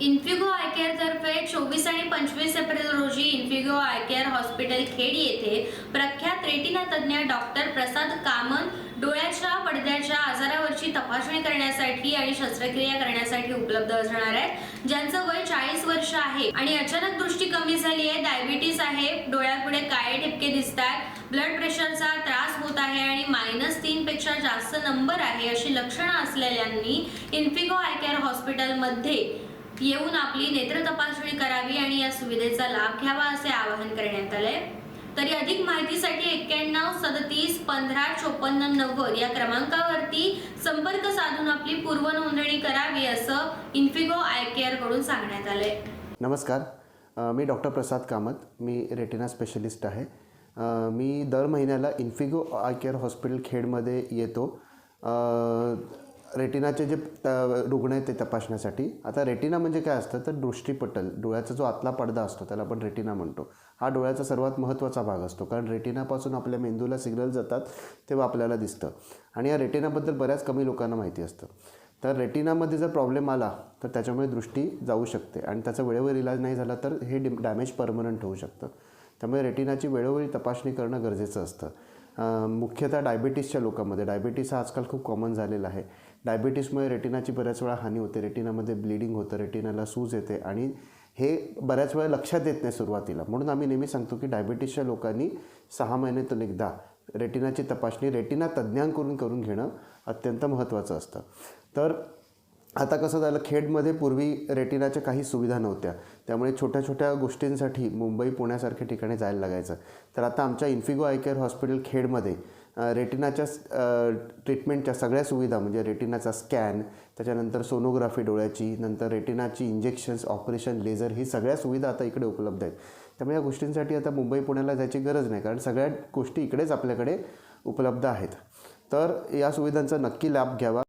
Infigo eye care तर्फे चोवीस आणि पंचवीस एप्रिल रोजी Infigo eye care hospital Khed येथे प्रख्यात रेटिना तज्ज्ञ डॉक्टर प्रसाद कामन डोळ्याच्या पडद्याच्या आजारावरची तपासणी करण्यासाठी आणि शस्त्रक्रिया करण्यासाठी उपलब्ध असणार आहेत. ज्यांचं वय चाळीस वर्ष आहे आणि अचानक दृष्टी कमी झाली आहे डायबिटीस आहे डोळ्यापुढे काळे ठिपके दिसत आहेत ब्लड प्रेशरचा त्रास होत आहे आणि मायनस तीन पेक्षा जास्त नंबर आहे अशी लक्षणं असलेल्यांनी इन्फिगो आय केअर हॉस्पिटलमध्ये येऊन आपली नेत्र तपासणी करावी आणि या सुविधेचा लाभ घ्यावा असे आवाहन करण्यात आले तरी अधिक माहितीसाठी एक्क्याण्णव सदतीस पंधरा चोपन्न नव्वद या क्रमांकावरती संपर्क साधून आपली पूर्व नोंदणी करावी असं इन्फिगो आय केअरकडून सांगण्यात आले नमस्कार. मी डॉक्टर प्रसाद कामत. मी रेटिना स्पेशलिस्ट आहे. मी दर महिन्याला इन्फिगो आय केअर हॉस्पिटल खेडमध्ये येतो. रेटिनाचे जे त रुग्ण आहेत ते तपासण्यासाठी. आता रेटिना म्हणजे काय असतं? तर दृष्टीपटल. डोळ्याचा जो आतला पडदा असतो त्याला आपण रेटिना म्हणतो. हा डोळ्याचा सर्वात महत्त्वाचा भाग असतो. कारण रेटिनापासून आपल्या मेंदूला सिग्नल जातात तेव्हा आपल्याला दिसतं. आणि या रेटिनाबद्दल बऱ्याच कमी लोकांना माहिती असतं. तर रेटिनामध्ये जर प्रॉब्लेम आला तर त्याच्यामुळे दृष्टी जाऊ शकते. आणि त्याचा वेळेवर इलाज नाही झाला तर हे डि डॅमेज परमनंट होऊ शकतं. त्यामुळे रेटिनाची वेळोवेळी तपासणी करणं गरजेचं असतं. मुख्यतः डायबिटीसच्या लोकांमध्ये. डायबिटीस हा आजकाल खूप कॉमन झालेला आहे. डायबिटीसमुळे रेटिनाची बऱ्याच वेळा हानी होते रेटिनामध्ये ब्लिडिंग होतं रेटिनाला सूज येते आणि हे बऱ्याच वेळा लक्षात येत नाही सुरुवातीला. म्हणून आम्ही नेहमी सांगतो की डायबिटीसच्या लोकांनी सहा महिन्यातून एकदा रेटिनाची तपासणी रेटिना तज्ज्ञांकडून करून घेणं अत्यंत महत्त्वाचं असतं. तर आता कसं झालं खेडमध्ये पूर्वी रेटिनाच्या काही सुविधा नव्हत्या. त्यामुळे छोट्या छोट्या गोष्टींसाठी मुंबई पुण्यासारख्या ठिकाणी जायला लागायचं. तर आता आमच्या इन्फिगो आय केअर हॉस्पिटल खेडमध्ये रेटिनाच्या ट्रीटमेंटच्या सगळ्या सुविधा म्हणजे रेटिनाचा स्कॅन त्याच्यानंतर सोनोग्राफी डोळ्याची नंतर रेटिनाची इंजेक्शन्स ऑपरेशन लेझर ही सगळ्या सुविधा आता इकडे उपलब्ध आहेत. त्यामुळे या गोष्टींसाठी आता मुंबई पुण्याला जायची गरज नाही कारण सगळ्या गोष्टी इकडेच आपल्याकडे उपलब्ध आहेत. तर या सुविधांचा नक्की लाभ घ्यावा.